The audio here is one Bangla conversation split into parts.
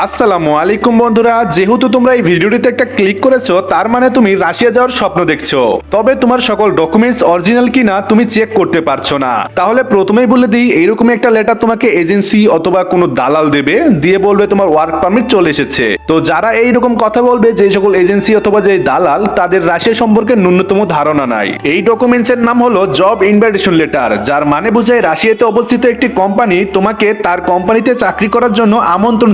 আসসালামু আলাইকুম বন্ধুরা, যেহেতু তোমরা এই ভিডিওটিতে একটা ক্লিক করেছ, তার মানে তুমি রাশিয়া যাওয়ার স্বপ্ন দেখছ। তবে তোমার সকল ডকুমেন্টস অরিজিনাল কিনা তুমি চেক করতে পারছ না। তাহলে প্রথমেই বলে দিই এইরকম একটা লেটার তোমাকে এজেন্সি অথবা কোনো দালাল দেবে, দিয়ে বলবে তোমার ওয়ার্ক পারমিট চলে এসেছে। তো যারা এইরকম কথা বলবে, যে সকল এজেন্সি অথবা যে দালাল, তাদের রাশিয়া সম্পর্কে ন্যূনতম ধারণা নাই। এই ডকুমেন্টসের নাম হলো জব ইনভাইটেশন লেটার যার মানে বোঝায় রাশিয়াতে অবস্থিত একটি কোম্পানি তোমাকে তার কোম্পানিতে চাকরি করার জন্য আমন্ত্রণ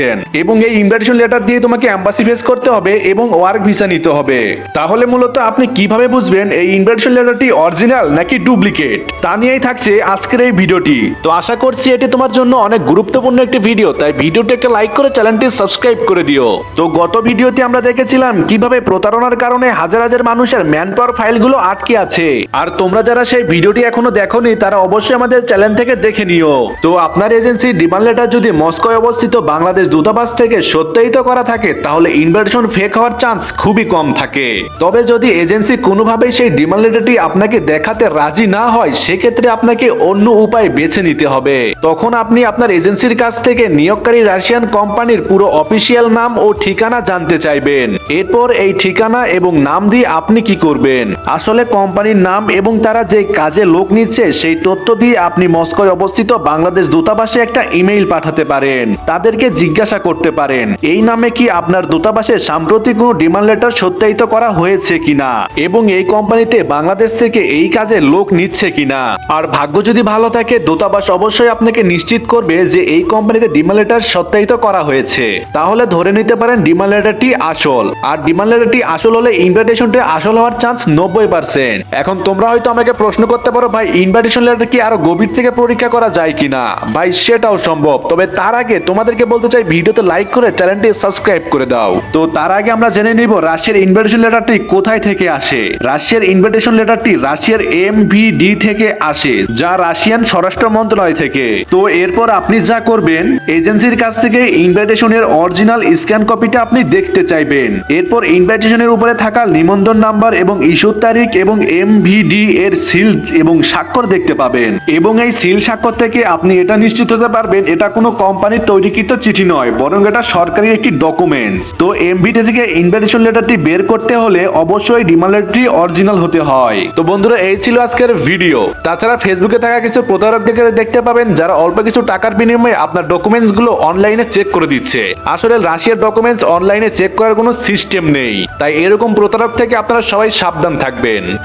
জানিয়েছেন এবং এই ইনভাইটেশন লেটার দিয়ে তোমাকে অ্যাম্বাসি ফেস করতে হবে এবং ওয়ার্ক ভিসা নিতে হবে। তাহলে মূলত আপনি কীভাবে বুঝবেন এই ইনভাইটেশন লেটারটি অরিজিনাল নাকি ডুপ্লিকেট তা নিয়েই থাকছে আজকের এই ভিডিওটি। তো আশা করছি এটি তোমার জন্য অনেক গুরুত্বপূর্ণ একটি ভিডিও তাই ভিডিওটি একটা লাইক করে চ্যানেলটি সাবস্ক্রাইব করে দিও। তো গত ভিডিওতে আমরা দেখেছিলাম কীভাবে প্রতারণার কারণে হাজার হাজার মানুষের ম্যান পাওয়ার ফাইলগুলো আটকে আছে। আর তোমরা যারা সেই ভিডিওটি এখনও দেখোনি, তারা অবশ্যই আমাদের চ্যানেল থেকে দেখে নিও। তো আপনার এজেন্সি ডিমান্ড লেটার যদি মস্কোয় অবস্থিত বাংলাদেশ দূতাবাস থেকে সত্যায়িত করা থাকে, তাহলে ইনভার্টেশন ফেক হওয়ার চান্স খুবই কম থাকে। তবে যদি এজেন্সি কোনোভাবেই সেই ডিমান্ড লেটারটি আপনাকে দেখাতে রাজি না হয়, সেক্ষেত্রে আপনাকে অন্য উপায় বেছে নিতে হবে। তখন আপনি আপনার এজেন্সির কাছ থেকে নিয়োগকারী রাশিয়ান কোম্পানির পুরো অফিসিয়াল নাম ও ঠিকানা জানতে চাইবেন। এরপর এই ঠিকানা এবং নাম দিয়ে আপনি কি করবেন? আসলে কোম্পানির নাম এবং তারা যে কাজে লোক নিচ্ছে, সেই তথ্য দিয়ে আপনি মস্কোয় অবস্থিত বাংলাদেশ দূতাবাসে একটা ইমেইল পাঠাতে পারেন। তাদেরকে জিজ্ঞাসা করতে পারেন, এই নামে কি আপনার দূতাবাসে সাম্প্রতিক কোনো ডিমান্ড লেটার সত্যায়িত করা হয়েছে কিনা? এবং এই কোম্পানিতে বাংলাদেশ থেকে এই কাজে লোক নিচ্ছে কিনা? আর ভাগ্য যদি ভালো থাকে, দূতাবাস অবশ্যই আপনাকে নিশ্চিত করবে যে এই কোম্পানিতে ডিমান্ড লেটার সত্যায়িত করা হয়েছে। তাহলে ধরে নিতে পারেন, ডিমান্ড লেটারটি আসল। আর ডিমান্ড লেটারটি আসল হলে ইনভাইটেশনটি আসল হওয়ার চান্স নব্বই পার্সেন্ট। এখন তোমরা হয়তো আমাকে প্রশ্ন করতে পারো, ভাই, ইনভাইটেশন লেটার কি আরও গভীর থেকে পরীক্ষা করা যায় কিনা? ভাই, সেটাও সম্ভব। তবে তার আগে তোমাদেরকে বলতে চাই ভিডিওতে লাইক করে চ্যানেলটি সাবস্ক্রাইব করে দাও। তো তার আগে আমরা জেনে নিব রাশিয়ার ইনভাইটেশন লেটারটি কোথায় থেকে আসে। রাশিয়ার ইনভাইটেশন লেটারটি রাশিয়ার এমভিডি থেকে আসে, যা রাশিয়ান স্বরাষ্ট্র মন্ত্রণালয় থেকে। তো এরপর আপনি যা করবেন, এজেন্সির কাছ থেকে ইনভাইটেশনের অরিজিনাল স্ক্যান কপিটা আপনি দেখতে চাইবেন। এরপর ইনভাইটেশনের উপরে থাকা নিবন্ধন নাম্বার এবং ইস্যুর তারিখ এবং এমভিডি এর সিল এবং স্বাক্ষর দেখতে পাবেন। এবং এই সিল স্বাক্ষর থেকে আপনি এটা নিশ্চিত হতে পারবেন, এটা কোনো কোম্পানির তৈরিকৃত চিঠি নয়। বরং এটা সরকারি একটি ডকুমেন্টস তো এমভিডি থেকে ইনভাইটেশন লেটারটি বের করতে হলে অবশ্যই ডিমান্ড অরিজিনাল হতে হয়। তো বন্ধুরা, এই ছিল আজকের ভিডিও তাছাড়া ফেসবুকে থাকা কিছু প্রতারকদেরকে দেখতে পাবেন, যারা অল্প কিছু টাকার বিনিময়ে আপনার ডকুমেন্টসগুলো অনলাইনে চেক করে দিচ্ছে। আসলে রাশিয়ার ডকুমেন্টস অনলাইনে চেক করার কোনো সিস্টেম নেই। তাই এরকম প্রতারক থেকে আপনারা সবাই সাবধান থাকবেন।